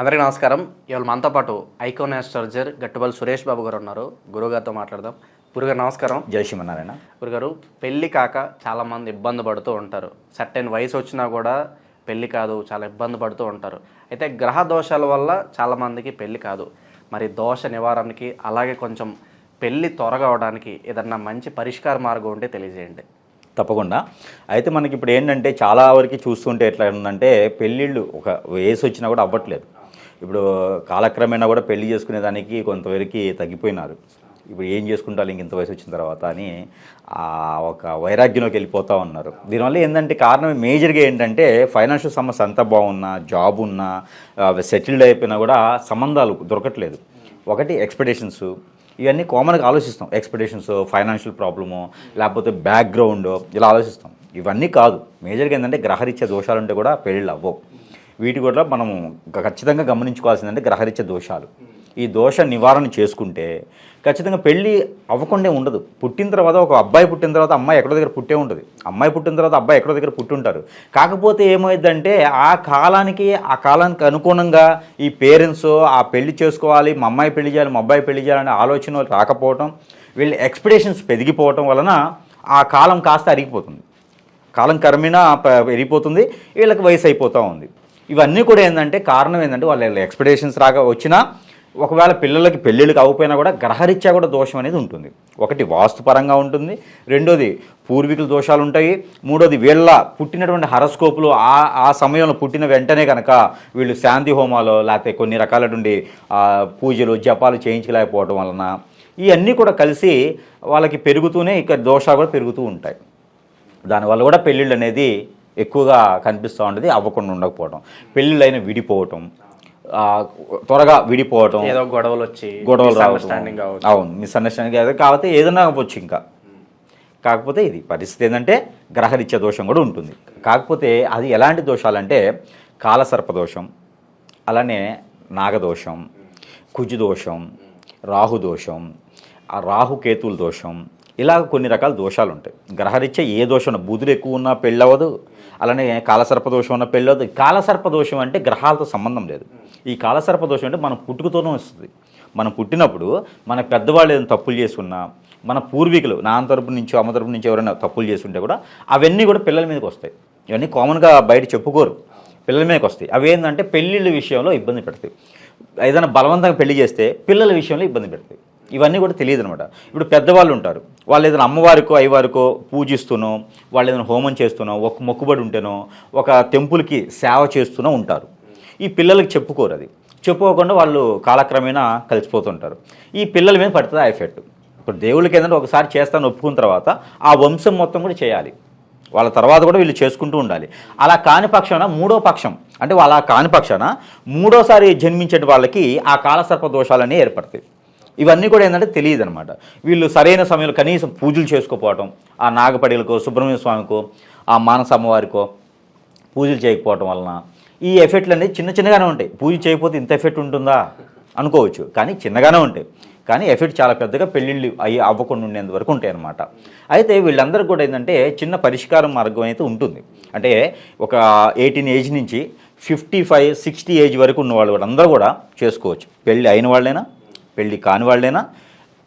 అందరికీ నమస్కారం. ఇవాళ మనతో పాటు ఐకోన్ ఆస్ట్రాలజర్ గట్టుబల్ సురేష్ బాబు గారు ఉన్నారు. గురుగారితో మాట్లాడదాం. గురుగారు నమస్కారం. జై శ్రీమన్నారాయణ. గురుగారు పెళ్ళి కాక చాలామంది ఇబ్బంది పడుతూ ఉంటారు. సర్టెన్ వయసు వచ్చినా కూడా పెళ్ళి కాదు చాలా ఇబ్బంది పడుతూ ఉంటారు. అయితే గ్రహ దోషాల వల్ల చాలామందికి పెళ్ళి కాదు. మరి దోష నివారణకి అలాగే కొంచెం పెళ్ళి త్వరగా అవడానికి ఏదన్నా మంచి పరిష్కార మార్గం ఉంటే తెలియజేయండి. తప్పకుండా. అయితే మనకి ఇప్పుడు ఏంటంటే చాలా వరకు చూస్తుంటే ఎట్లా ఉందంటే పెళ్ళిళ్ళు ఒక వయసు వచ్చినా కూడా అవ్వట్లేదు. ఇప్పుడు కాలక్రమేణా కూడా పెళ్ళి చేసుకునే దానికి కొంతవరకు తగ్గిపోయినారు. ఇప్పుడు ఏం చేసుకుంటారు? ఇంక ఇంత వయసు వచ్చిన తర్వాత అని ఆ ఒక వైరాగ్యంలోకి వెళ్ళిపోతూ ఉన్నారు. దీనివల్ల ఏంటంటే కారణం మేజర్గా ఏంటంటే ఫైనాన్షియల్ సమస్య అంతా బాగున్నా జాబ్ ఉన్నా సెటిల్డ్ అయిపోయినా కూడా సంబంధాలు దొరకట్లేదు. ఒకటి ఎక్స్పెక్టేషన్స్. ఇవన్నీ కామన్గా ఆలోచిస్తాం. ఎక్స్పెక్టేషన్స్ ఫైనాన్షియల్ ప్రాబ్లము లేకపోతే బ్యాక్గ్రౌండ్ ఇలా ఆలోచిస్తాం. ఇవన్నీ కాదు. మేజర్గా ఏంటంటే గ్రహరీత్యా దోషాలు ఉంటే కూడా పెళ్ళిళ్ళు అవ్వవు. వీటి కూడా మనం ఖచ్చితంగా గమనించుకోవాల్సిందంటే గ్రహరిచ్చ దోషాలు. ఈ దోష నివారణ చేసుకుంటే ఖచ్చితంగా పెళ్ళి అవ్వకుండా ఉండదు. పుట్టిన తర్వాత ఒక అబ్బాయి పుట్టిన తర్వాత అమ్మాయి ఎక్కడో దగ్గర పుట్టే ఉంటుంది. అమ్మాయి పుట్టిన తర్వాత అబ్బాయి ఎక్కడో దగ్గర పుట్టుంటారు. కాకపోతే ఏమైందంటే ఆ కాలానికి ఆ కాలానికి అనుగుణంగా ఈ పేరెంట్స్ ఆ పెళ్ళి చేసుకోవాలి మా అమ్మాయి పెళ్ళి చేయాలి మా అబ్బాయి పెళ్ళి చేయాలనే ఆలోచన రాకపోవటం వీళ్ళ ఎక్స్పెక్టేషన్స్ పెరిగిపోవటం వలన ఆ కాలం కాస్త అరిగిపోతుంది. కాలం కర్మినా పెరిగిపోతుంది. వీళ్ళకి వయసు అయిపోతూ ఉంది. ఇవన్నీ కూడా ఏంటంటే కారణం ఏంటంటే వాళ్ళ ఎక్స్పెక్టేషన్స్ రాగా వచ్చినా ఒకవేళ పిల్లలకి పెళ్ళిళ్ళకి అవ్వకపోయినా కూడా గ్రహరీత్యా కూడా దోషం అనేది ఉంటుంది. ఒకటి వాస్తుపరంగా ఉంటుంది. రెండోది పూర్వీకుల దోషాలు ఉంటాయి. మూడోది వీళ్ళ పుట్టినటువంటి హరస్కోపులు ఆ ఆ సమయంలో పుట్టిన వెంటనే కనుక వీళ్ళు శాంతి హోమాలు లేకపోతే కొన్ని రకాలటువంటి పూజలు జపాలు చేయించలేకపోవడం వలన ఇవన్నీ కూడా కలిసి వాళ్ళకి పెరుగుతూనే ఇక దోషాలు కూడా పెరుగుతూ ఉంటాయి. దానివల్ల కూడా పెళ్ళిళ్ళు అనేది ఎక్కువగా కనిపిస్తూ ఉంటుంది అవ్వకుండా ఉండకపోవడం. పెళ్ళిళ్ళైన విడిపోవటం త్వరగా విడిపోవటం ఏదో గొడవలు వచ్చి గొడవలు రావడం అవును మిస్అండర్స్టాండింగ్ కాకపోతే ఏదైనా అవ్వచ్చు ఇంకా. కాకపోతే ఇది పరిస్థితి ఏంటంటే గ్రహరీత్య దోషం కూడా ఉంటుంది. కాకపోతే అది ఎలాంటి దోషాలంటే కాలసర్ప దోషం అలానే నాగదోషం కుజు దోషం రాహు దోషం ఆ రాహుకేతుల దోషం ఇలా కొన్ని రకాల దోషాలు ఉంటాయి గ్రహరీత్యా ఏ దోషం బుధుడు ఎక్కువ ఉన్నా పెళ్ళవదు అలానే కాలసర్ప దోషం ఉన్న పెళ్ళవదు కాలసర్ప దోషం అంటే గ్రహాలతో సంబంధం లేదు. ఈ కాలసర్ప దోషం అంటే మనం పుట్టుకతోనే వస్తుంది. మనం పుట్టినప్పుడు మన పెద్దవాళ్ళు ఏదైనా తప్పులు చేసుకున్నా మన పూర్వీకులు నాన్న తరపు నుంచి అమ్మ తరపు నుంచి ఎవరైనా తప్పులు చేస్తుంటే కూడా అవన్నీ కూడా పిల్లల మీదకి వస్తాయి. ఇవన్నీ కామన్గా బయట చెప్పుకోరు. పిల్లల మీదకి వస్తాయి. అవి ఏంటంటే పెళ్ళిళ్ళ విషయంలో ఇబ్బంది పెడతాయి. ఏదైనా బలవంతంగా పెళ్ళి చేస్తే పిల్లల విషయంలో ఇబ్బంది పెడతాయి. ఇవన్నీ కూడా తెలియదు అనమాట ఇప్పుడు పెద్దవాళ్ళు ఉంటారు. వాళ్ళు ఏదైనా అమ్మవారికో అయ్యవారికో పూజిస్తూనో వాళ్ళు ఏదైనా హోమం చేస్తూనో ఒక మొక్కుబడి ఉంటేనో ఒక టెంపుల్కి సేవ చేస్తూనో ఉంటారు. ఈ పిల్లలకి చెప్పుకోరు అది. చెప్పుకోకుండా వాళ్ళు కాలక్రమేణా కలిసిపోతుంటారు. ఈ పిల్లల మీద పడుతుంది ఆ ఎఫెక్ట్. ఇప్పుడు దేవుళ్ళకి ఏంటంటే ఒకసారి చేస్తాను ఒప్పుకున్న తర్వాత ఆ వంశం మొత్తం కూడా చేయాలి. వాళ్ళ తర్వాత కూడా వీళ్ళు చేసుకుంటూ ఉండాలి. అలా కాని పక్షాన మూడో పక్షం అంటే వాళ్ళ కాని పక్షాన మూడోసారి జన్మించే వాళ్ళకి ఆ కాలసర్ప దోషాలన్నీ ఏర్పడతాయి. ఇవన్నీ కూడా ఏంటంటే తెలియదు అనమాట వీళ్ళు సరైన సమయంలో కనీసం పూజలు చేసుకోపోవటం ఆ నాగపడిలకో సుబ్రహ్మణ్య స్వామికో ఆ మానస అమ్మవారికో పూజలు చేయకపోవటం వలన ఈ ఎఫెక్ట్లు అనేది చిన్న చిన్నగానే ఉంటాయి. పూజ చేయకపోతే ఇంత ఎఫెక్ట్ ఉంటుందా? అనుకోవచ్చు. కానీ చిన్నగానే ఉంటాయి. కానీ ఎఫెక్ట్ చాలా పెద్దగా పెళ్ళిళ్ళు అయ్యి అవ్వకుండా ఉండేంత వరకు ఉంటాయి అన్నమాట అయితే వీళ్ళందరూ కూడా ఏంటంటే చిన్న పరిష్కారం మార్గం అయితే ఉంటుంది. అంటే ఒక ఎయిటీన్ ఏజ్ నుంచి ఫిఫ్టీ ఫైవ్ సిక్స్టీ ఏజ్ వరకు ఉన్న వాళ్ళు కూడా అందరూ కూడా చేసుకోవచ్చు. పెళ్ళి అయిన వాళ్ళైనా పెళ్ళి కాని వాళ్ళైనా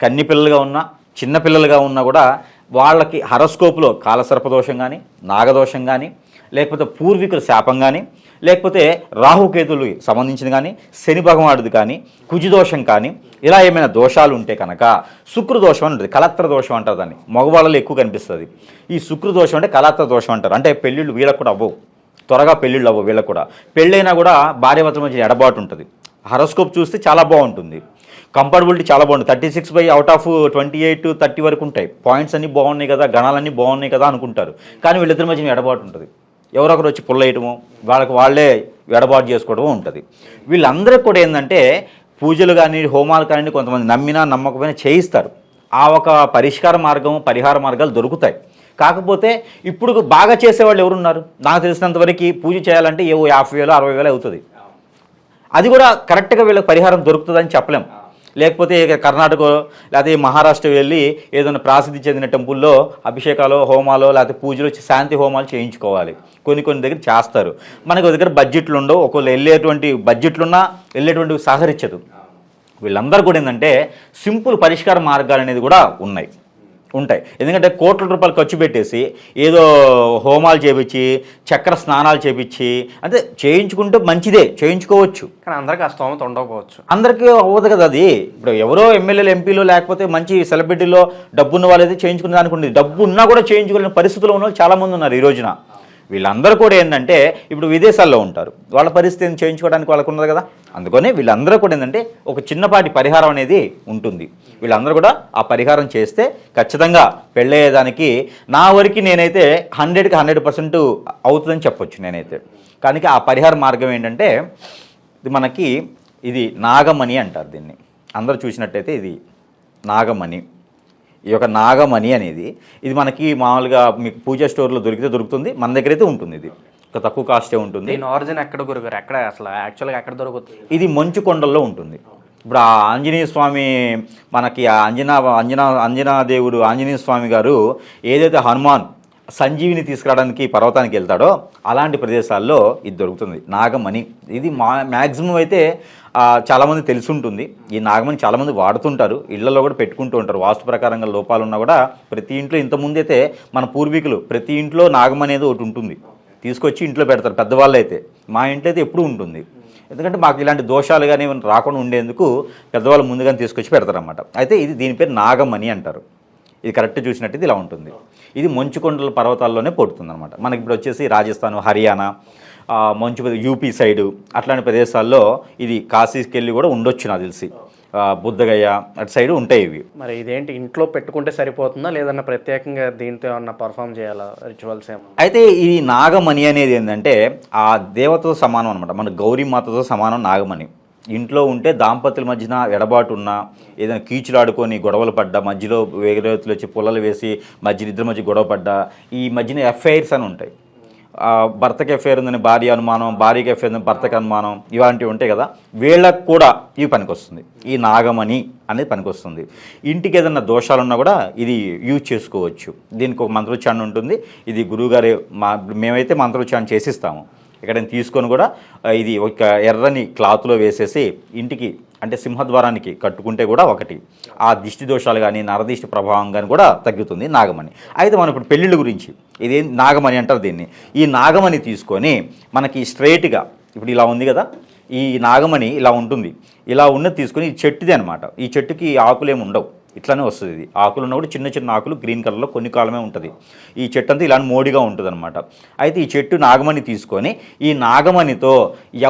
కన్ని పిల్లలుగా ఉన్నా చిన్నపిల్లలుగా ఉన్నా కూడా వాళ్ళకి హరస్కోపులో కాలసర్పదోషం కానీ నాగదోషం కానీ లేకపోతే పూర్వీకుల శాపం కానీ లేకపోతే రాహుకేతులు సంబంధించిన కానీ శని భగవానుడిది కానీ కుజిదోషం కానీ ఇలా ఏమైనా దోషాలు ఉంటే కనుక శుక్రదోషం అని ఉంటుంది. కలత్ర దోషం అంటారు దాన్ని. మగవాళ్ళలో ఎక్కువ కనిపిస్తుంది. ఈ శుక్రదోషం అంటే కలత్ర దోషం అంటారు. అంటే పెళ్ళిళ్ళు వీళ్ళకు కూడా అవ్వవు. త్వరగా పెళ్ళిళ్ళు అవ్వవు వీళ్ళకు కూడా. పెళ్ళైనా కూడా భార్యభర్తల మధ్య ఎడబాటు ఉంటుంది. హరోస్కోప్ చూస్తే చాలా బాగుంటుంది. కంఫర్టబిలిటీ చాలా బాగుంటుంది thirty six by out of twenty eight thirty వరకు ఉంటాయి. పాయింట్స్ అన్నీ బాగున్నాయి కదా గణాలన్నీ బాగున్నాయి కదా అనుకుంటారు. కానీ వీళ్ళిద్దరి మధ్య ఎడబాటు ఉంటుంది. ఎవరొకరు వచ్చి పుల్లయటము వాళ్ళకి వాళ్ళే ఎడబాటు చేసుకోవడము ఉంటుంది. వీళ్ళందరికీ కూడా ఏంటంటే పూజలు కానీ హోమాలు కానీ కొంతమంది నమ్మినా నమ్మకపోయినా చేయిస్తారు. ఆ ఒక పరిష్కార మార్గం పరిహార మార్గాలు దొరుకుతాయి. కాకపోతే ఇప్పుడు బాగా చేసేవాళ్ళు ఎవరున్నారు? నాకు తెలిసినంతవరకు పూజ చేయాలంటే ఏవో యాభై వేలు అరవై వేలు అవుతుంది. అది కూడా కరెక్ట్గా వీళ్ళకి పరిహారం దొరుకుతుందని చెప్పలేం. లేకపోతే ఇక కర్ణాటక లేకపోతే మహారాష్ట్ర వెళ్ళి ఏదైనా ప్రాసిద్ధి చెందిన టెంపుల్లో అభిషేకాలు హోమాలు లేకపోతే పూజలు శాంతి హోమాలు చేయించుకోవాలి. కొన్ని కొన్ని దగ్గర చేస్తారు. మనకు దగ్గర బడ్జెట్లు ఉండవు. ఒకళ్ళు వెళ్ళేటువంటి బడ్జెట్లున్నా వెళ్ళేటువంటి సహకరించదు. వీళ్ళందరూ కూడా ఏంటంటే సింపుల్ పరిష్కార మార్గాలు అనేది కూడా ఉన్నాయి. ఉంటాయి. ఎందుకంటే కోట్ల రూపాయలు ఖర్చు పెట్టేసి ఏదో హోమాలు చేపించి చక్ర స్నానాలు చేపించి అంటే చేయించుకుంటే మంచిదే చేయించుకోవచ్చు. కానీ అందరికీ ఆ స్తోమత ఉండకపోవచ్చు. అందరికీ అవ్వదు కదా అది. ఇప్పుడు ఎవరో ఎమ్మెల్యేలు ఎంపీలు లేకపోతే మంచి సెలబ్రిటీలో డబ్బు ఉన్న వాళ్ళైతే చేయించుకునే దానికి ఉండేది. డబ్బు ఉన్నా కూడా చేయించుకోలేని పరిస్థితుల్లో ఉన్న వాళ్ళు చాలామంది ఉన్నారు ఈ రోజున. వీళ్ళందరూ కూడా ఏంటంటే ఇప్పుడు విదేశాల్లో ఉంటారు. వాళ్ళ పరిస్థితిని చేయించుకోవడానికి వాళ్ళకు ఉన్నది కదా. అందుకని వీళ్ళందరూ కూడా ఏంటంటే ఒక చిన్నపాటి పరిహారం అనేది ఉంటుంది. వీళ్ళందరూ కూడా ఆ పరిహారం చేస్తే ఖచ్చితంగా పెళ్ళయ్యేదానికి నా వరకు నేనైతే హండ్రెడ్కి హండ్రెడ్ పర్సెంట్ అవుతుందని చెప్పొచ్చు నేనైతే. కానీ ఆ పరిహార మార్గం ఏంటంటే ఇది మనకి ఇది నాగమణి అంటారు దీన్ని. అందరూ చూసినట్టయితే ఇది నాగమణి. ఈ యొక్క నాగమణి అనేది ఇది మనకి మామూలుగా మీకు పూజా స్టోర్లో దొరికితే దొరుకుతుంది మన దగ్గర అయితే ఉంటుంది ఇది. ఒక తక్కువ కాస్టే ఉంటుంది. దీని ఆరిజిన్ ఎక్కడ గురుగారు ఎక్కడ అసలు యాక్చువల్గా ఎక్కడ దొరుకుతుంది? ఇది మంచు కొండల్లో ఉంటుంది. ఇప్పుడు ఆ ఆంజనేయ స్వామి మనకి ఆ అంజనా అంజనా అంజనా దేవుడు ఆంజనేయ స్వామి గారు ఏదైతే హనుమాన్ సంజీవిని తీసుకురావడానికి పర్వతానికి వెళ్తాడో అలాంటి ప్రదేశాల్లో ఇది దొరుకుతుంది. నాగమణి. ఇది మా మ్యాక్సిమం అయితే చాలామంది తెలిసి ఉంటుంది ఈ నాగమణి చాలామంది వాడుతుంటారు. ఇళ్ళలో కూడా పెట్టుకుంటూ ఉంటారు. వాస్తు ప్రకారంగా లోపాలు ఉన్నా కూడా ప్రతి ఇంట్లో ఇంతకుముందైతే అయితే మన పూర్వీకులు ప్రతి ఇంట్లో నాగం అనేది ఒకటి ఉంటుంది. తీసుకొచ్చి ఇంట్లో పెడతారు పెద్దవాళ్ళు అయితే మా ఇంట్లో అయితే ఎప్పుడూ ఉంటుంది. ఎందుకంటే మాకు ఇలాంటి దోషాలు కానీ రాకుండా ఉండేందుకు పెద్దవాళ్ళు ముందుగానే తీసుకొచ్చి పెడతారన్నమాట. అయితే ఇది దీని పేరు నాగమణి అంటారు. ఇది కరెక్ట్ చూసినట్టు ఇలా ఉంటుంది. ఇది మంచుకొండల పర్వతాల్లోనే పుడుతుంది అనమాట మనకి ఇప్పుడు వచ్చేసి రాజస్థాన్ హర్యానా మంచు యూపీ సైడు అట్లాంటి ప్రదేశాల్లో ఇది కాశీకి వెళ్ళి కూడా ఉండొచ్చు నాకు తెలిసి. ఆ, బుద్ధగయ అటు సైడు ఉంటాయి ఇవి. మరి ఇదేంటి ఇంట్లో పెట్టుకుంటే సరిపోతుందా? లేదన్నా ప్రత్యేకంగా దీంతో ఏమన్నా పర్ఫామ్ చేయాలా రిచువల్స్ ఏమన్నా? అయితే ఈ నాగమణి అనేది ఏంటంటే ఆ దేవతతో సమానం అనమాట మన గౌరీమాతతో సమానం నాగమణి. ఇంట్లో ఉంటే దాంపతుల మధ్యన ఎడబాటు ఉన్నా ఏదైనా కీచులాడుకొని గొడవలు పడ్డా మధ్యలో వేగరేతులు వచ్చి పుల్లలు వేసి మధ్య ఇద్దరి మధ్య గొడవ పడ్డా ఈ మధ్యన ఎఫ్ఐఆర్స్ అని ఉంటాయి. భర్తకి ఎఫ్ఐఆర్ ఉందని భార్య అనుమానం భార్యకి ఎఫ్ఐఆర్ ఉందని భర్తకి అనుమానం ఇలాంటివి ఉంటాయి కదా వీళ్ళకు కూడా ఇవి పనికొస్తుంది. ఈ నాగమణి అనేది పనికొస్తుంది. ఇంటికి ఏదైనా దోషాలున్నా కూడా ఇది యూజ్ చేసుకోవచ్చు. దీనికి ఒక మంత్రోచ్చారణ ఉంటుంది. ఇది గురువుగారి మా మేమైతే మంత్రోచ్చారణ చేసిస్తాము. ఎక్కడైనా తీసుకొని కూడా ఇది ఒక ఎర్రని క్లాత్లో వేసేసి ఇంటికి అంటే సింహద్వారానికి కట్టుకుంటే కూడా ఒకటి. ఆ దిష్టి దోషాలు కానీ నరదిష్టి ప్రభావం కానీ కూడా తగ్గుతుంది నాగమణి. అయితే మనం ఇప్పుడు పెళ్ళిళ్ళ గురించి ఇది నాగమణి అంటారు దీన్ని. ఈ నాగమణి తీసుకొని మనకి స్ట్రైట్గా ఇప్పుడు ఇలా ఉంది కదా ఈ నాగమణి ఇలా ఉంటుంది. ఇలా ఉన్నది తీసుకొని ఈ చెట్టుది అనమాట ఈ చెట్టుకి ఆకులేమి ఉండవు. ఇట్లానే వస్తుంది ఇది. ఆకులు ఉన్న కూడా చిన్న చిన్న ఆకులు గ్రీన్ కలర్లో కొన్ని కాలమే ఉంటుంది. ఈ చెట్టు అంతా ఇలాంటి మోడిగా ఉంటుంది అనమాట అయితే ఈ చెట్టు నాగమణి తీసుకొని ఈ నాగమణితో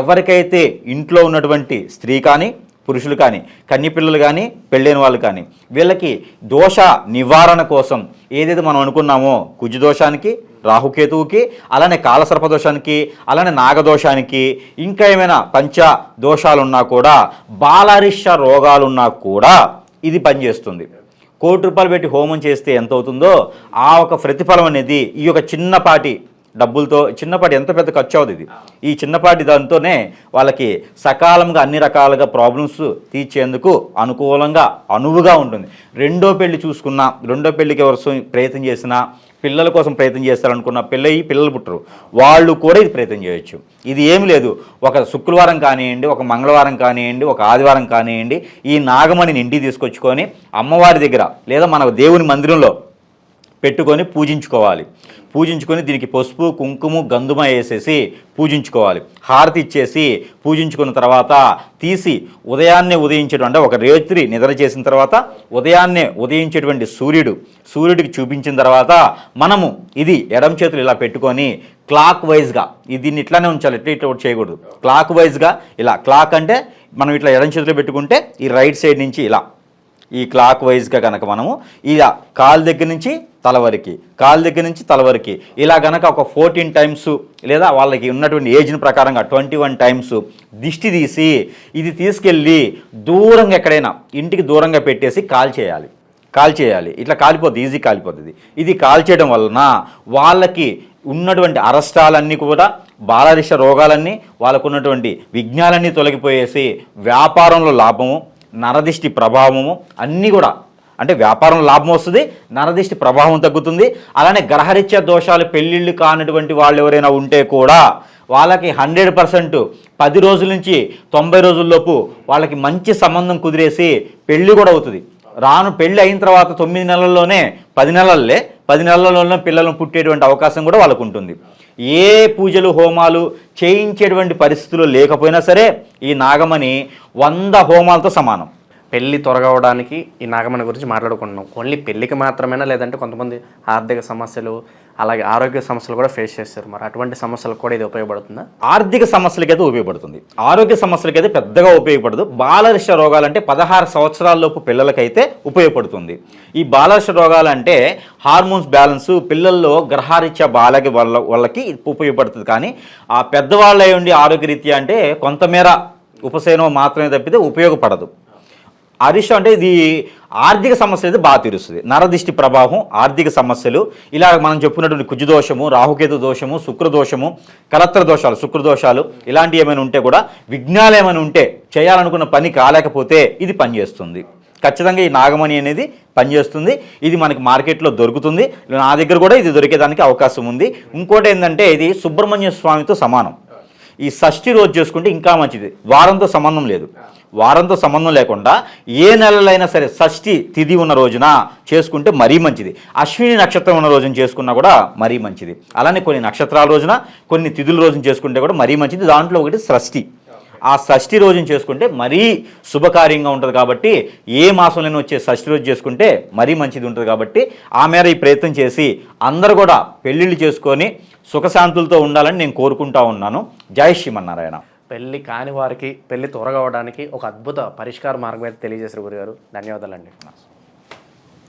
ఎవరికైతే ఇంట్లో ఉన్నటువంటి స్త్రీ కానీ పురుషులు కానీ కన్యపిల్లలు కానీ పెళ్ళైన వాళ్ళు కానీ వీళ్ళకి దోష నివారణ కోసం ఏదైతే మనం అనుకున్నామో కుజు దోషానికి రాహుకేతువుకి అలానే కాలసర్ప దోషానికి అలానే నాగదోషానికి ఇంకా ఏమైనా పంచ దోషాలున్నా కూడా బాలారిష రోగాలున్నా కూడా ఇది పనిచేస్తుంది. కోటి రూపాయలు పెట్టి హోమం చేస్తే ఎంత అవుతుందో ఆ ఒక ప్రతిఫలం అనేది ఈ యొక్క చిన్నపాటి డబ్బులతో చిన్నపాటి ఎంత పెద్ద ఖర్చు అవుతుంది ఇది? ఈ చిన్నపాటి దాంతోనే వాళ్ళకి సకాలంగా అన్ని రకాలుగా ప్రాబ్లమ్స్ తీర్చేందుకు అనుకూలంగా అనువుగా ఉంటుంది. రెండో పెళ్ళి చూసుకున్నా రెండో పెళ్ళికి ఎవరు ప్రయత్నం చేసినా పిల్లల కోసం ప్రయత్నం చేస్తారనుకున్న పిల్లయి పిల్లలు పుట్టరు. వాళ్ళు కూడా ఇది ప్రయత్నం చేయొచ్చు. ఇది ఏమి లేదు. ఒక శుక్రవారం కానివ్వండి ఒక మంగళవారం కానివ్వండి ఒక ఆదివారం కానివ్వండి ఈ నాగమణిని ఇంటికి తీసుకొచ్చుకొని అమ్మవారి దగ్గర లేదా మన దేవుని మందిరంలో పెట్టుకొని పూజించుకోవాలి. పూజించుకొని దీనికి పసుపు కుంకుమ గంధుమ వేసేసి పూజించుకోవాలి. హారతి ఇచ్చేసి పూజించుకున్న తర్వాత తీసి ఉదయాన్నే ఉదయించడం అంటే ఒక రేత్రి నిద్ర చేసిన తర్వాత ఉదయాన్నే ఉదయించేటువంటి సూర్యుడు. సూర్యుడికి చూపించిన తర్వాత మనము ఇది ఎడం చేతులు ఇలా పెట్టుకొని క్లాక్ వైజ్గా ఇది దీన్ని ఇట్లానే ఉంచాలి ఇట్లా ఇట్లా చేయకూడదు. క్లాక్ వైజ్గా ఇలా క్లాక్ అంటే మనం ఇట్లా ఎడం చేతిలో పెట్టుకుంటే ఈ రైట్ సైడ్ నుంచి ఇలా ఈ క్లాక్ వైజ్గా కనుక మనము ఇలా కాలు దగ్గర నుంచి తల వరకు కాలు దగ్గర నుంచి తల వరకు ఇలా గనక ఒక ఫోర్టీన్ టైమ్స్ లేదా వాళ్ళకి ఉన్నటువంటి ఏజ్ని ప్రకారంగా ట్వంటీ వన్ టైమ్స్ దిష్టి తీసి ఇది తీసుకెళ్ళి దూరంగా ఎక్కడైనా ఇంటికి దూరంగా పెట్టేసి కాల్ చేయాలి. కాల్ చేయాలి. ఇట్లా కాలిపోద్ది ఈజీ కాలిపోతుంది ఇది. కాల్ చేయడం వలన వాళ్ళకి ఉన్నటువంటి అరష్టాలన్నీ కూడా బాలరిష రోగాలన్నీ వాళ్ళకున్నటువంటి విఘ్నాలన్నీ తొలగిపోయేసి వ్యాపారంలో లాభము నరదిష్టి ప్రభావము అన్నీ కూడా. అంటే వ్యాపారం లాభం వస్తుంది నరదిష్టి ప్రభావం తగ్గుతుంది. అలానే గ్రహరీత్యా దోషాలు పెళ్ళిళ్ళు కానటువంటి వాళ్ళు ఎవరైనా ఉంటే కూడా వాళ్ళకి హండ్రెడ్ పర్సెంట్ పది రోజుల నుంచి తొంభై రోజుల్లోపు వాళ్ళకి మంచి సంబంధం కుదిరేసి పెళ్ళి కూడా అవుతుంది. రాను పెళ్ళి అయిన తర్వాత తొమ్మిది నెలల్లోనే పది నెలల్లే పది నెలల్లోనే పిల్లలను పుట్టేటువంటి అవకాశం కూడా వాళ్ళకు ఉంటుంది. ఏ పూజలు హోమాలు చేయించేటువంటి పరిస్థితులు లేకపోయినా సరే ఈ నాగమణి వంద హోమాలతో సమానం. పెళ్ళి త్వరగవడానికి ఈ నాగమణి గురించి మాట్లాడుకుంటున్నాం. ఓన్లీ పెళ్ళికి మాత్రమేనా? లేదంటే కొంతమంది ఆర్థిక సమస్యలు అలాగే ఆరోగ్య సమస్యలు కూడా ఫేస్ చేస్తారు. మరి అటువంటి సమస్యలకు కూడా ఇది ఉపయోగపడుతుందా? ఆర్థిక సమస్యలకైతే ఉపయోగపడుతుంది. ఆరోగ్య సమస్యలకైతే పెద్దగా ఉపయోగపడదు. బాలరిష రోగాలంటే పదహారు సంవత్సరాలలోపు పిల్లలకైతే ఉపయోగపడుతుంది. ఈ బాలరిష రోగాలంటే హార్మోన్స్ బ్యాలెన్స్ పిల్లల్లో గ్రహారీత్యా బాలకి వాళ్ళ వాళ్ళకి ఉపయోగపడుతుంది. కానీ ఆ పెద్దవాళ్ళ ఉండి ఆరోగ్యరీత్యా అంటే కొంతమేర ఉపశమనం మాత్రమే తప్పితే ఉపయోగపడదు. అరిష అంటే ఇది ఆర్థిక సమస్యలు అయితే బాగా తీరుస్తుంది. నరదిష్టి ప్రభావం ఆర్థిక సమస్యలు. ఇలా మనం చెప్పుకున్నటువంటి కుజు దోషము రాహుకేతు దోషము శుక్రదోషము కలత్ర దోషాలు శుక్రదోషాలు ఇలాంటివి ఏమైనా ఉంటే కూడా విఘ్నాలు ఏమైనా ఉంటే చేయాలనుకున్న పని కాలేకపోతే ఇది పనిచేస్తుంది. ఖచ్చితంగా ఈ నాగమణి అనేది పనిచేస్తుంది. ఇది మనకి మార్కెట్లో దొరుకుతుంది. నా దగ్గర కూడా ఇది దొరికేదానికి అవకాశం ఉంది. ఇంకోటి ఏంటంటే ఇది సుబ్రహ్మణ్య స్వామితో సమానం. ఈ షష్ఠి రోజు చేసుకుంటే ఇంకా మంచిది. వారంతో సంబంధం లేదు. వారంతో సంబంధం లేకుండా ఏ నెలలైనా సరే షష్ఠి తిథి ఉన్న రోజున చేసుకుంటే మరీ మంచిది. అశ్విని నక్షత్రం ఉన్న రోజున చేసుకున్నా కూడా మరీ మంచిది. అలానే కొన్ని నక్షత్రాల రోజున కొన్ని తిథుల రోజున చేసుకుంటే కూడా మరీ మంచిది. దాంట్లో ఒకటి షష్ఠి. ఆ షష్ఠి రోజున చేసుకుంటే మరీ శుభకార్యంగా ఉంటుంది కాబట్టి ఏ మాసంలోనే వచ్చే షష్ఠి రోజు చేసుకుంటే మరీ మంచిది ఉంటుంది కాబట్టి ఆ మేర ఈ ప్రయత్నం చేసి అందరూ కూడా పెళ్ళిళ్ళు చేసుకొని సుఖశాంతులతో ఉండాలని నేను కోరుకుంటా ఉన్నాను. జై శ్రీమన్నారాయణ. పెళ్ళి కాని వారికి పెళ్ళి త్వరగా అవడానికి ఒక అద్భుత పరిష్కార మార్గం అయితే తెలియజేశారు గురుగారు. ధన్యవాదాలండి.